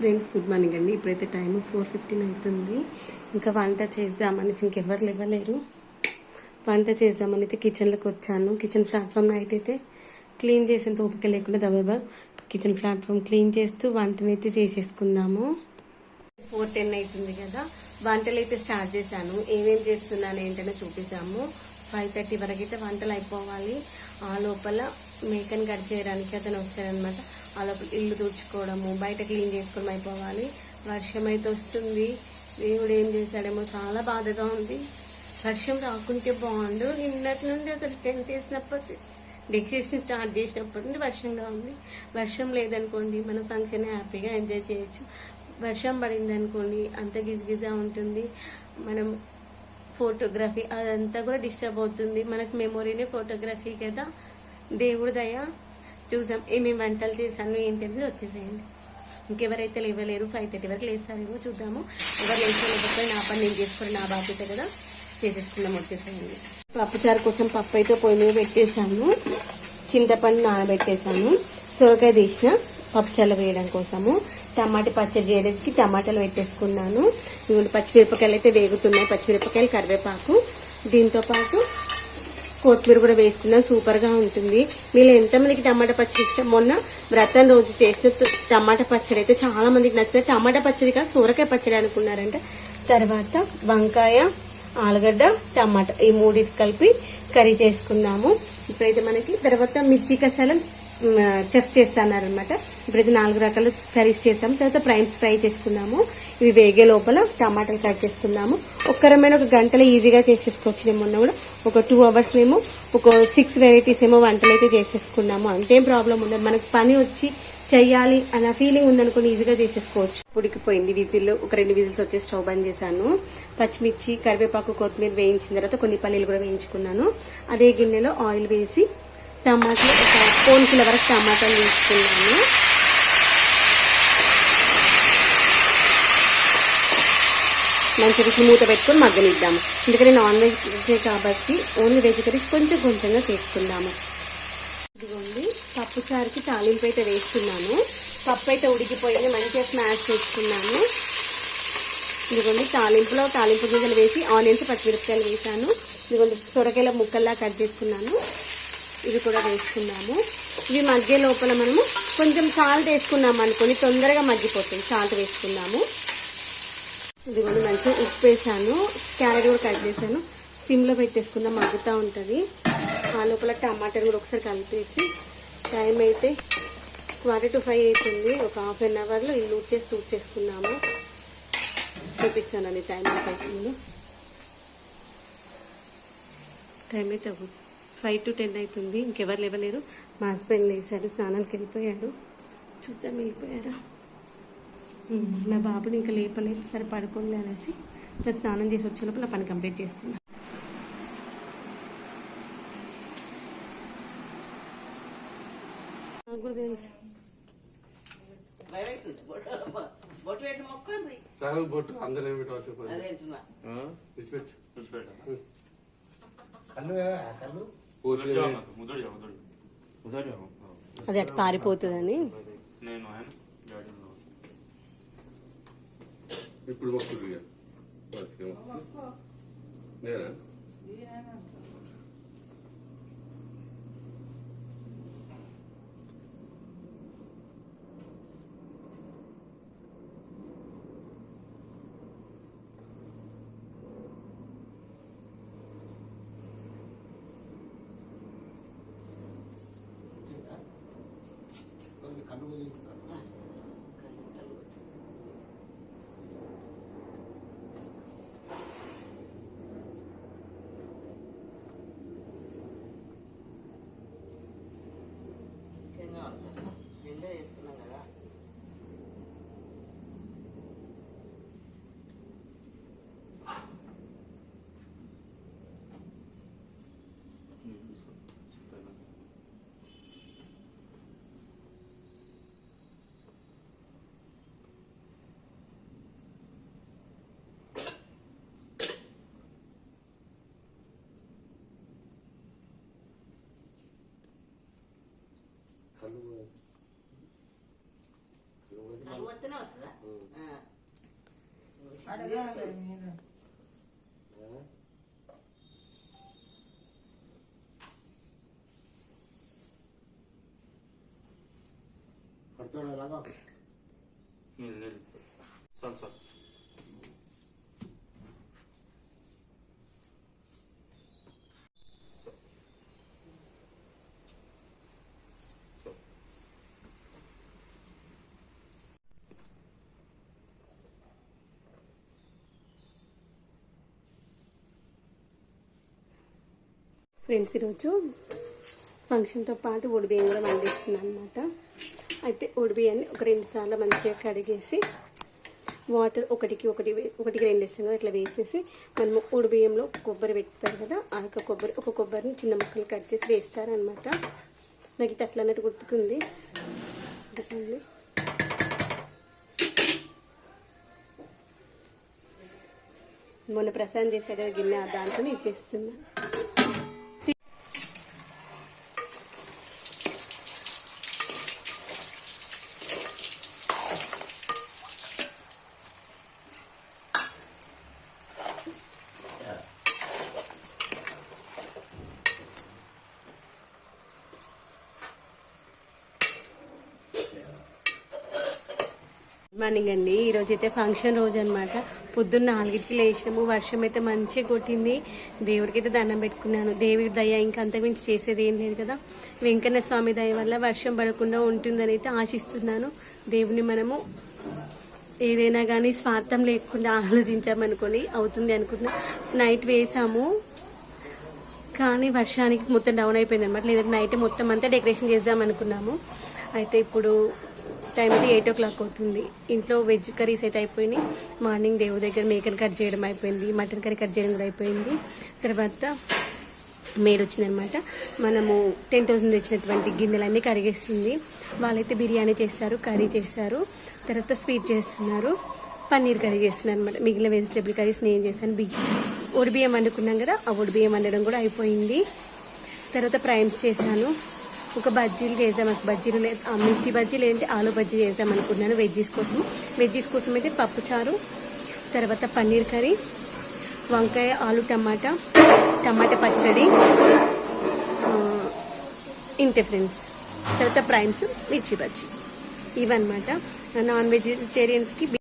Friends good morning అండి. ఇప్పుడైతే time four fifteen అవుతుంది. ఇంకా వంట చేద్దామని ఇంకెవరు లేవలేరు. వంట చేద్దామని అయితే కిచెన్లోకి వచ్చాను. కిచెన్ ప్లాట్ఫామ్ నైట్ అయితే క్లీన్ చేసేంత ఓపిక లేకుండా దబాబా కిచెన్ ప్లాట్ఫామ్ క్లీన్ చేస్తూ వంటనైతే చేసేసుకున్నాము. ఫోర్ టెన్ అవుతుంది కదా. వంటలు అయితే స్టార్ట్ చేశాను. ఏమేం చేస్తున్నాను ఏంటనే చూపిస్తాము ఫైవ్ థర్టీ వరకు అయితే వంటలు అయిపోవాలి. ఆ లోపల మేకని కట్ చేయడానికి అతను వస్తాడనమాట ఆ ఇల్లు తుడుచుకోవడము బయట క్లీన్ చేసుకోవడం అయిపోవాలి. వర్షం అయితే వస్తుంది. దేవుడు ఏం చేశాడేమో చాలా బాధగా ఉంది. వర్షం రాకుంటే బాగుండు. నిన్నటి నుండి అసలు టెంట్ వేసినప్పటి డెకరేషన్ స్టార్ట్ చేసినప్పటి నుండి వర్షంగా ఉంది. వర్షం లేదనుకోండి మన ఫంక్షన్ హ్యాపీగా ఎంజాయ్ చేయొచ్చు. వర్షం పడింది అనుకోండి అంత గిజగిజా ఉంటుంది. మనం ఫోటోగ్రఫీ అదంతా కూడా డిస్టర్బ్ అవుతుంది. మనకు మెమొరీనే ఫోటోగ్రఫీ కదా. దేవుడి దయ. చూసాం ఏమేమి వంటలు చేశాను ఏంటనేది వచ్చేసేయండి. ఇంకెవరైతే లేవలేరు ఫైవ్ థర్టీ వరకు లేస్తారేమో చూద్దాము. ఎవరు లేచిన లేకపోతే నా పని నేను చేసుకుని నా బాధ్యత కదా. చేసేసుకుందాం వచ్చేసేయండి. పప్పుచారు కోసం పప్పు అయితే పొయ్యి మీద పెట్టేశాను. చింతపండు నానబెట్టేశాను. సొరకాయ తీసిన పప్పుచారు వేయడం కోసము. టమాటా పచ్చడి చేయడానికి టమాటాలు పెట్టేసుకున్నాను. ఇవి పచ్చిమిరపకాయలు అయితే వేగుతున్నాయి. పచ్చిమిరపకాయలు కరివేపాకు. దీంతో పాటు కొత్తిమీర కూడా వేసుకున్నాను సూపర్గా ఉంటుంది. మీరు ఎంతమందికి టమాటా పచ్చడి ఇష్టం? మొన్న వ్రతం రోజు చేసిన టమాటా పచ్చడి అయితే చాలా మందికి నచ్చింది టమాటా పచ్చడి కాదు సూరకాయ పచ్చడి అనుకున్నారంట. తర్వాత వంకాయ ఆలుగడ్డ టమాటా ఈ మూడింటి కలిపి కర్రీ చేసుకున్నాము ఇప్పుడైతే మనకి తర్వాత మిర్చి కసాలం చెఫ్ చేస్తానన్నమాట. ఇప్పుడైతే నాలుగు రకాల కర్రీస్ చేస్తాము. తర్వాత ప్రైమ్స్ ఫ్రై చేసుకున్నాము ఇవి వేగే లోపల టమాటాలు కట్ చేసుకున్నాము ఒక్కరమైన ఒక గంటలో ఈజీగా చేసేసుకోవచ్చు. నేను మొన్న కూడా ఒక టూ అవర్స్ మేము ఒక సిక్స్ వెరైటీస్ ఏమో వంటలు అయితే చేసేసుకున్నాము. అంతేం ప్రాబ్లం ఉండదు. మనకు పని వచ్చి చెయ్యాలి అన్న ఫీలింగ్ ఉందనుకుని ఈజీగా చేసేసుకోవచ్చు. ఉడికిపోయింది విజిల్ ఒక రెండు విజిల్స్ వచ్చి స్టవ్ బంద్ చేశాను. పచ్చిమిర్చి కరివేపాకు కొత్తిమీర వేయించిన తర్వాత కొన్ని పల్లీలు కూడా వేయించుకున్నాను. అదే గిన్నెలో ఆయిల్ వేసి టమాటాలు ఒక ఫోన్ కిలో వరకు టమాటాలు వేసుకున్నాను. మంచిగా రుచి మూత పెట్టుకొని మగ్గనిద్దాము ఎందుకంటే నాన్ వెజ్ కాబట్టి ఓన్లీ వెజిటరీస్ కొంచెం కొంచెంగా చేసుకుందాము. పప్పు చారుకి తాలింపు అయితే వేస్తున్నాను. పప్పు అయితే ఉడికిపోయింది. మంచిగా స్మాష్ చేసుకున్నాను. ఇదిగోండి తాలింపులో తాలింపు గింజలు వేసి ఆనియన్స్ పచ్చిమిరపకాయలు వేసాను. ఇదిగోండి సొరకాయల ముక్కల్లా కట్ చేసుకున్నాను. ఇవి కూడా వేసుకున్నాము. ఇవి మధ్య లోపల మనము కొంచెం సాల్ట్ వేసుకున్నాము అనుకోని తొందరగా మగ్గిపోతుంది. సాల్ట్ వేసుకున్నాము. ఇదిగోండి మంచిగా ఉప్పు వేసాను. క్యారెట్ కూడా కట్ చేశాను. సిమ్లో పెట్టేసుకుందాం మగ్గుతూ ఉంటుంది. ఆ లోపల టమాటాలు కూడా ఒకసారి కలిపేసి టైం అయితే క్వార్టర్ టు ఫైవ్ అవుతుంది. ఒక హాఫ్ అన్ అవర్లో ఇల్లు ఊడ్చేసి తూడ్చేసుకున్నాము చూపిస్తానండి టైం ఎంత అవుతుందో. టైం అయితే ఫైవ్ టు టెన్ అవుతుంది. ఇంకెవరు లేవలేరు. మా హస్బెండ్ లేచాడు స్నానానికి వెళ్ళిపోయాడు. చూద్దాం వెళ్ళిపోయారా నా బాబుని ఇంకా లేపలేదు. సరే పడుకోలే అనేసి తర్వాత స్నానం చేసి వచ్చే నా పని కంప్లీట్ చేసుకున్నా. నాకు కూడా తెలుసు. సగం బొట్టు అందరం అది అటు పారిపోతుందని. ఇప్పుడు మొక్కుడు. నేనా కళ్ళు కళ్ళు ముఖ్యంగా ఉంటాను ఎంజాయ్ చేస్తున్నాం కదా నేను చూసుకో. పైన. అయితేనే వస్తుందా. పడతాడు ఎలాగా ఫ్రెండ్స్ ఈరోజు ఫంక్షన్తో పాటు ఉడిబియ్యం కూడా వండిస్తున్నాను అనమాట అయితే ఉడిబియ్యాన్ని ఒక రెండు సార్లు మంచిగా కడిగేసి వాటర్ ఒకటికి ఒకటి ఒకటికి రెండు వేస్తాం కదా ఇట్లా వేసేసి మనము ఉడిబియ్యంలో కొబ్బరి పెడతారు కదా ఆ యొక్క కొబ్బరి ఒక కొబ్బరిని చిన్న ముక్కలు కట్ చేసి వేస్తారనమాట నాకు ఇది అట్లా అన్నట్టు గుర్తుకుంది. మొన్న ప్రసాదం చేసే కదా గిన్నె దాంట్లో ఇచ్చేస్తున్నా. గుడ్ మార్నింగ్ అండి ఈరోజు అయితే ఫంక్షన్ రోజు అనమాట పొద్దున్న నాలుగింటికి లేచినాము వర్షం అయితే మంచిగా కొట్టింది. దేవుడికి అయితే దండం పెట్టుకున్నాను. దేవుడి దయ ఇంకా అంతకుమించి చేసేది ఏం లేదు కదా. వెంకన్న స్వామి దయ వల్ల వర్షం పడకుండా ఉంటుందని అయితే ఆశిస్తున్నాను. దేవుని మనము ఏదైనా కానీ స్వార్థం లేకుండా ఆలోచించామనుకొని అవుతుంది అనుకున్నా నైట్ వేసాము. కానీ వర్షానికి మొత్తం డౌన్ అయిపోయింది అనమాట లేదంటే నైట్ మొత్తం అంతా డెకరేషన్ చేద్దాం అనుకున్నాము. అయితే ఇప్పుడు టైం అయితే ఎయిట్ ఓ క్లాక్ అవుతుంది. ఇంట్లో వెజ్ కర్రీస్ అయితే అయిపోయినాయి. మార్నింగ్ దేవుడి దగ్గర మేకన్ కట్ చేయడం అయిపోయింది. మటన్ కర్రీ కట్ చేయడం కూడా అయిపోయింది. తర్వాత మేడ్ వచ్చిందనమాట మనము టెన్ థౌసండ్ తెచ్చినటువంటి గిన్నెలన్నీ కరిగేస్తుంది వాళ్ళైతే బిర్యానీ చేస్తారు కర్రీ చేస్తారు. తర్వాత స్వీట్ చేస్తున్నారు. పన్నీర్ కర్రీ చేస్తున్నాను అనమాట మిగిలిన వెజిటేబుల్ కర్రీస్ నేను చేశాను. బియ్యం ఒడి బియ్యం వండుకున్నాం కదా ఆ ఒడి బియ్యం వండడం కూడా అయిపోయింది. తర్వాత ప్రైమ్స్ చేశాను. ఒక బజ్జీలు చేసాము బజ్జీలు లేదు మిర్చి బజ్జీలు ఏంటి? ఆలు బజ్జీ చేసాం అనుకున్నాను వెజ్జీస్ కోసం. వెజ్జీస్ కోసం అయితే పప్పు చారు తర్వాత పన్నీర్ కర్రీ వంకాయ ఆలు టమాటా టమాటా పచ్చడి ఇంతే ఫ్రెండ్స్. తర్వాత ప్రైమ్స్ మిర్చి బజ్జీ. ఇవన్నమాట. నాన్ వెజిటేరియన్స్కి